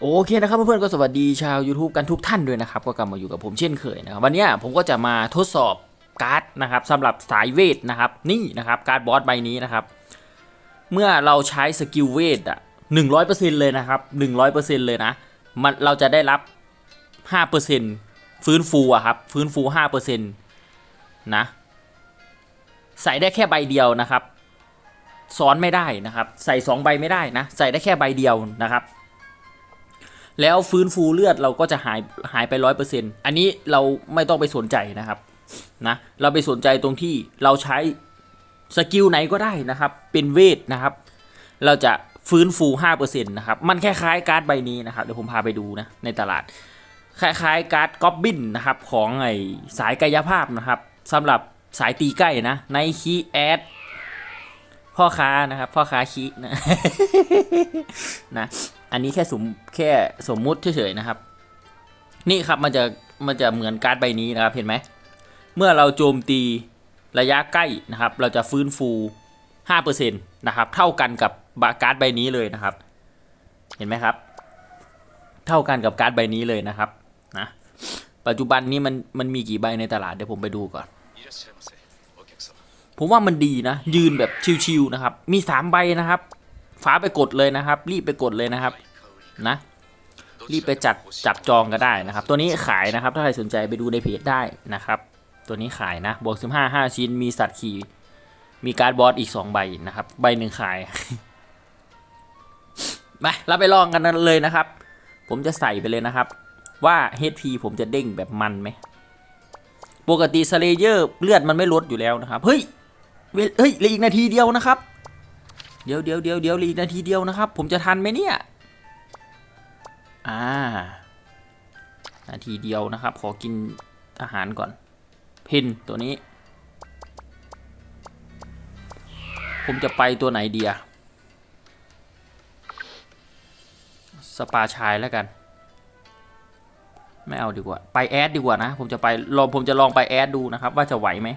โอเคนะครับเพื่อนๆก็สวัสดีชาว YouTube กันทุกท่านด้วยนะครับ ก็กลับมาอยู่กับผมเช่นเคยนะครับวันนี้ผมก็จะมาทดสอบการ์ดนะครับสำหรับสายเวทนะครับ นี่นะครับการ์ดบอสใบนี้นะครับ เมื่อเราใช้สกิลเวทอะหนึ่งร้อยเปอร์เซ็นต์เลยนะครับหนึ่งร้อยเปอร์เซ็นต์เลยนะมันเราจะได้รับห้าเปอร์เซ็นต์ฟื้นฟูอะครับฟื้นฟูห้าเปอร์เซ็นต์นะใส่ได้แค่ใบเดียวนะครับ ซ้อนไม่ได้นะครับ ใส่สองใบไม่ได้นะ ใส่ได้แค่ใบเดียวนะครับ แล้วฟื้นฟูเลือดเราก็จะหายหายไปร้อยเปอร์เซ็นต์อันนี้เราไม่ต้องไปสนใจนะครับนะเราไปสนใจตรงที่เราใช้สกิลไหนก็ได้นะครับ เป็นเวทนะครับ เราจะฟื้นฟูห้าเปอร์เซ็นต์นะครับ มันคล้ายๆการ์ดใบนี้นะครับ เดี๋ยวผมพาไปดูนะในตลาด คล้ายๆการ์ดก๊อบบินนะครับของไอสายกายภาพนะครับสำหรับสายตีใกล้นะในคีแอดพ่อค้านะครับ พ่อค้าคีนะนะ อันนี้แค่สมแค่สมมุติเฉยๆนะครับ นี่ครับมันจะมันจะเหมือนการ์ดใบนี้นะครับเห็นไหม เมื่อเราโจมตีระยะใกล้นะครับ เราจะฟื้นฟู 5%นะครับ เท่ากันกับการ์ดใบนี้เลยนะครับ เห็นไหมครับ เท่ากันกับการ์ดใบนี้เลยนะครับนะปัจจุบันนี้มันมันมีกี่ใบในตลาดเดี๋ยวผมไปดูก่อน ผมว่ามันดีนะ ยืนแบบชิวๆนะครับ มี 3 ใบนะครับ ฟ้าไปกดเลยนะครับ รีบไปกดเลยนะครับนะรีบไปจัดจับจองก็ได้นะครับ ตัวนี้ขายนะครับ ถ้าใครสนใจไปดูในเพจได้นะครับ ตัวนี้ขายนะบวกสิบห้าห้าชิ้นมีสัตว์ขี่มีการ์ดบอสอีกสองใบนะครับ ใบหนึ่งขายมาเราไปลองกันเลยนะครับ ผมจะใส่ไปเลยนะครับ ว่าเฮดพีผมจะเด้งแบบมันไหมปกติสเลเยอร์เลือดมันไม่ลดอยู่แล้วนะครับ เฮ้ยเฮ้ยเหลืออีกนาทีเดียวนะครับ เดี๋ยวเดี๋ยวเดี๋ยวเดี๋ยวเหลืออีกนาทีเดียวนะครับ ผมจะทันไหมเนี่ย อ่า นาทีเดียวนะครับ ขอกินอาหารก่อน เพนตัวนี้ ผมจะไปตัวไหนเดียสปาชายแล้วกัน ไม่เอาดีกว่า ไปแอดดีกว่านะ ผมจะไปลองผมจะลองไปแอดดูนะครับ ว่าจะไหวไหม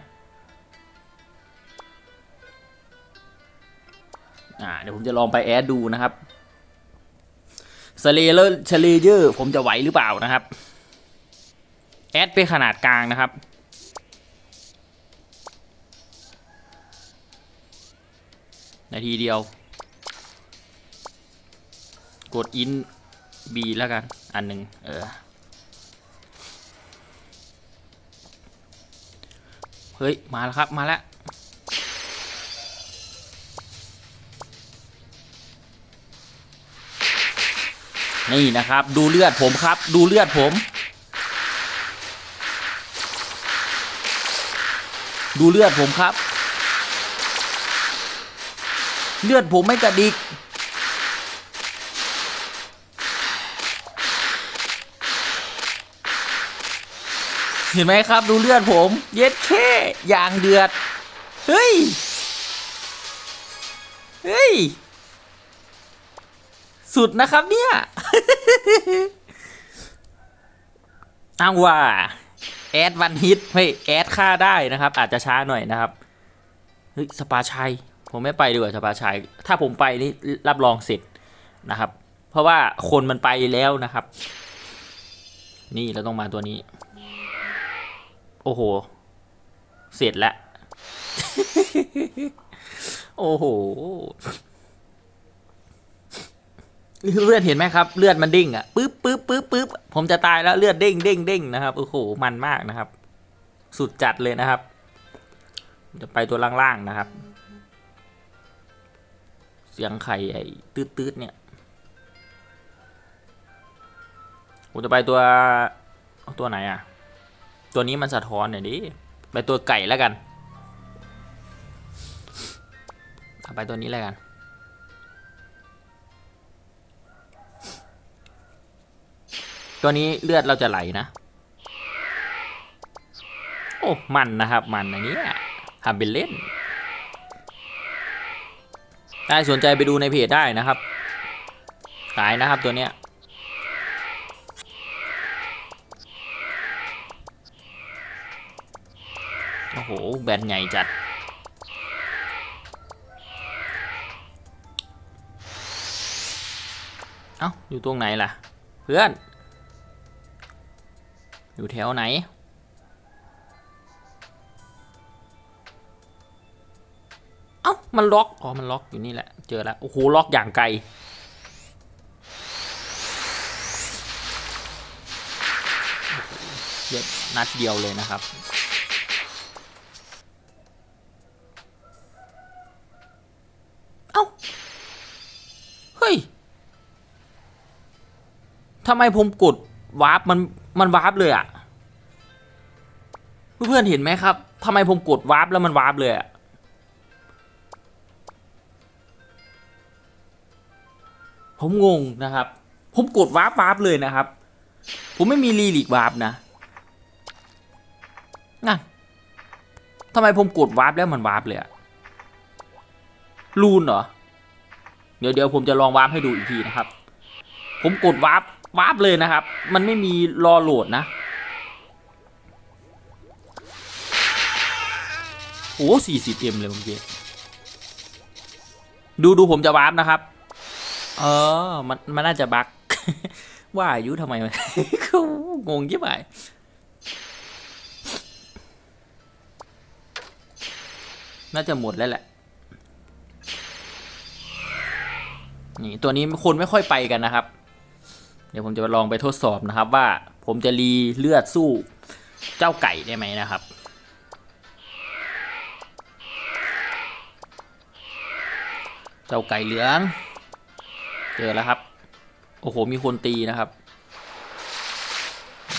ผมจะลองไปแอดดูนะครับสเลเลอร์สเลเยอร์ผมจะไหวหรือเปล่านะครับ แอดเป็นขนาดกลางนะครับ นาทีเดียว กดอินบีแล้วกัน อันหนึ่งเออ เฮ้ย มาแล้วครับ มาแล้ว นี่นะครับ ดูเลือดผมครับ ดูเลือดผม ดูเลือดผมครับ เลือดผมไม่กระดิกเห็นไหมครับดูเลือดผม เย็ดแค่ยางเดือด เฮ้ย เฮ้ย สุดนะครับเนี่ย อ้างว่า แอดวันฮิตเฮ้ยแอดค่าได้นะครับ อาจจะช้าหน่อยนะครับ เฮ้ย สปาชัย ผมไม่ไปดีกว่าสปาชัย ถ้าผมไปนี่รับรองเสร็จนะครับ เพราะว่าคนมันไปแล้วนะครับ นี่เราต้องมาตัวนี้ โอ้โห เสร็จแล้ว โอ้โห เลือดเห็นไหมครับเลือดมันเด้งอะปึ๊บปึ๊บปึ๊บปึ๊บผมจะตายแล้วเลือดเด้งเด้งเด้งนะครับโอ้โหมันมากนะครับ สุดจัดเลยนะครับ จะไปตัวล่างๆนะครับ เสียงไข่ไอ้ตืดๆเนี่ยผมจะไปตัวตัวไหนอะ ตัวนี้มันสะท้อนหน่อยดิไปตัวไก่แล้วกันไปตัวนี้แล้วกัน ตัวนี้เลือดเราจะไหลนะ โอ้มันนะครับมันอันนี้ทำเป็นเล่นได้สนใจไปดูในเพจได้นะครับ ขายนะครับตัวเนี้ยโอ้โห แบนใหญ่จัด เอ้า อยู่ตรงไหนล่ะ เพื่อน อยู่แถวไหน เอ้า มันล็อก อ๋อ มันล็อกอยู่นี่แหละ เจอแล้ว โอ้โห ล็อกอย่างไกล เย็ดนัดเดียวเลยนะครับเอ้าเฮ้ยทำไมผมกดวาร์ปมัน มันวาร์ปเลยอะเพื่อนๆเห็นไหมครับทำไมผมกดวาร์ปแล้วมันวาร์ปเลยอะผมงงนะครับ ผมกดวาร์ปวาร์ปเลยนะครับ ผมไม่มีรีลิกวาร์ปนะนั่นทำไมผมกดวาร์ปแล้วมันวาร์ปเลยอะลูนเหรอ เดี๋ยวเดี๋ยวผมจะลองวาร์ปให้ดูอีกทีนะครับ ผมกดวาร์ป วาร์ปเลยนะครับ มันไม่มีรอโหลดนะโอ้สี่สิบเอ็มเลยเมื่อกี้ดูดูผมจะวาร์ปนะครับ เออ มันมันน่าจะบั๊กว่าอายุทำไมมันงงยิ่งไปน่าจะหมดแล้วแหละ นี่ตัวนี้คนไม่ค่อยไปกันนะครับ เดี๋ยวผมจะลองไปทดสอบนะครับว่าผมจะรีเลือดสู้เจ้าไก่ได้ไหมนะครับ เจ้าไก่เหลือง เจอแล้วครับ โอ้โห มีคนตีนะครับ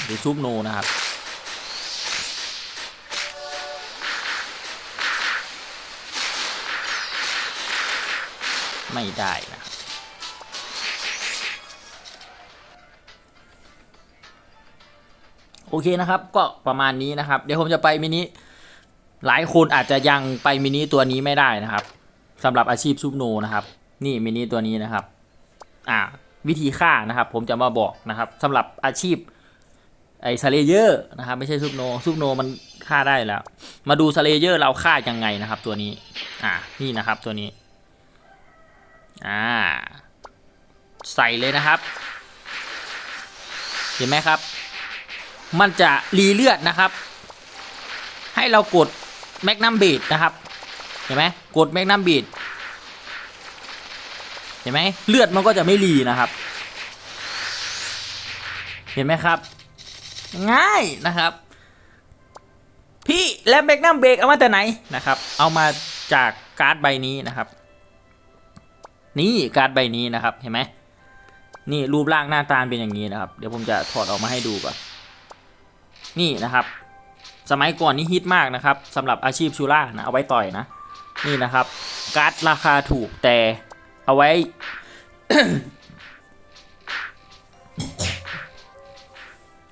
หรือซุปโนนะครับ ไม่ได้นะ โอเคนะครับ ก็ประมาณนี้นะครับ เดี๋ยวผมจะไปมินิ หลายคนอาจจะยังไปมินิตัวนี้ไม่ได้นะครับสำหรับอาชีพซุปโนนะครับ นี่มินิตัวนี้นะครับ อ่า วิธีฆ่านะครับ ผมจะมาบอกนะครับสำหรับอาชีพไอ้สเลเยอร์นะครับ ไม่ใช่ซุปโนซุปโนมันฆ่าได้แล้ว มาดูสเลเยอร์เราฆ่ายังไงนะครับ ตัวนี้ อ่า นี่นะครับตัวนี้ อ่า ใส่เลยนะครับ เห็นไหมครับ มันจะรีเลือดนะครับ ให้เรากดแมกนัมบีดนะครับเห็นไหมกดแมกนัมบีดเห็นไหมเลือดมันก็จะไม่รีนะครับ เห็นไหมครับ ง่ายนะครับ พี่และแมกนัมเบรกเอามาแต่ไหนนะครับ เอามาจากการ์ดใบนี้นะครับ นี่การ์ดใบนี้นะครับเห็นไหมนี่รูปร่างหน้าตาเป็นอย่างนี้นะครับ เดี๋ยวผมจะถอดออกมาให้ดูก่อน นี่นะครับ สมัยก่อนนี่ฮิตมากนะครับสำหรับอาชีพชูล่านะเอาไว้ต่อยนะ นี่นะครับ การ์ดราคาถูกแต่เอาไว้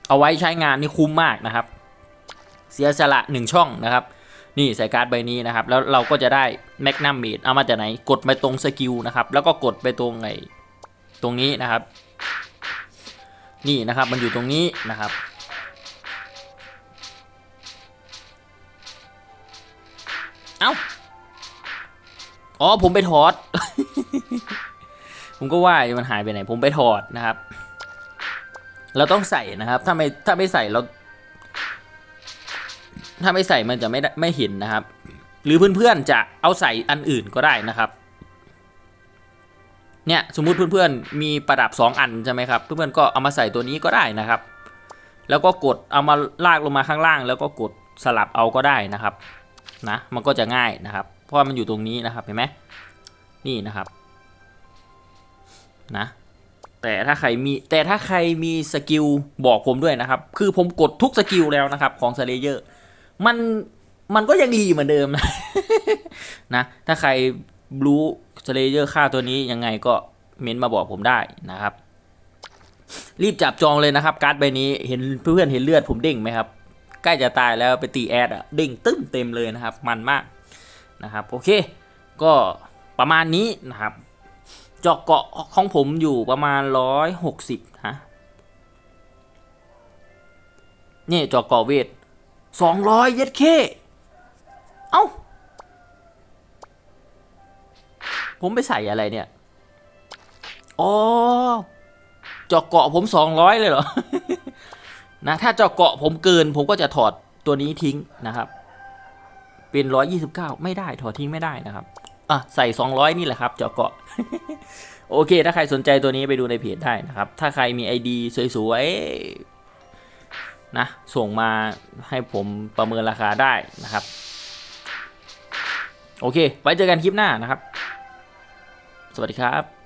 เอาไว้ใช้งานนี่คุ้มมากนะครับ เสียสละหนึ่งช่องนะครับ นี่ใส่การ์ดใบนี้นะครับ แล้วเราก็จะได้แมกนัมเมดเอามาจากไหนกดไปตรงสกิลนะครับ แล้วก็กดไปตรงไอตรงนี้นะครับ นี่นะครับมันอยู่ตรงนี้นะครับ อ๋อผมไปถอด ผมก็ว่ามันหายไปไหน ผมไปถอดนะครับ เราต้องใส่นะครับ ถ้าไม่ถ้าไม่ใส่เรา ถ้าไม่ใส่มันจะไม่ได้ไม่เห็นนะครับ หรือเพื่อนๆจะเอาใส่อันอื่นก็ได้นะครับ เนี่ยสมมุติเพื่อนๆมีประดับ 2 อันใช่ไหมครับ เพื่อนๆก็เอามาใส่ตัวนี้ก็ได้นะครับ แล้วก็กดเอามาลากลงมาข้างล่าง แล้วก็กดสลับเอาก็ได้นะครับ นะ มันก็จะง่ายนะครับ เพราะมันอยู่ตรงนี้นะครับเห็นไหมนี่นะครับนะแต่ถ้าใครมีแต่ถ้าใครมีสกิลบอกผมด้วยนะครับ คือผมกดทุกสกิลแล้วนะครับของสเลเยอร์มันมันก็ยังดีเหมือนเดิมนะนะถ้าใครรู้สเลเยอร์ค่าตัวนี้ยังไงก็เม้นมาบอกผมได้นะครับ รีบจับจองเลยนะครับ การ์ดใบนี้เห็นเพื่อนๆเห็นเลือดผมเด้งไหมครับ ใกล้จะตายแล้วไปตีแอดอะเด้งตึ้มเต็มเลยนะครับ มันมาก นะครับโอเค ก็ประมาณนี้นะครับจาะเกาะของผมอยู่ประมาณร้อยหกสิบนะนี่จาะเกาะเวทสองร้อยเย็ดเคเอ้า ผมไปใส่อะไรเนี่ย อ๋อจาะเกาะผม 200 เลยเหรอ นะ ถ้าจาะเกาะผมเกิน ผมก็จะถอดตัวนี้ทิ้งนะครับ เป็น 129 ไม่ได้ถอดทิ้งไม่ได้นะครับอะใส่ 200 นี่แหละครับเจาะเกาะโอเค ถ้าใครสนใจตัวนี้ไปดูในเพจได้นะครับ ถ้าใครมี ID สวยๆนะส่งมาให้ผมประเมินราคาได้นะครับ โอเค ไว้เจอกันคลิปหน้านะครับ สวัสดีครับ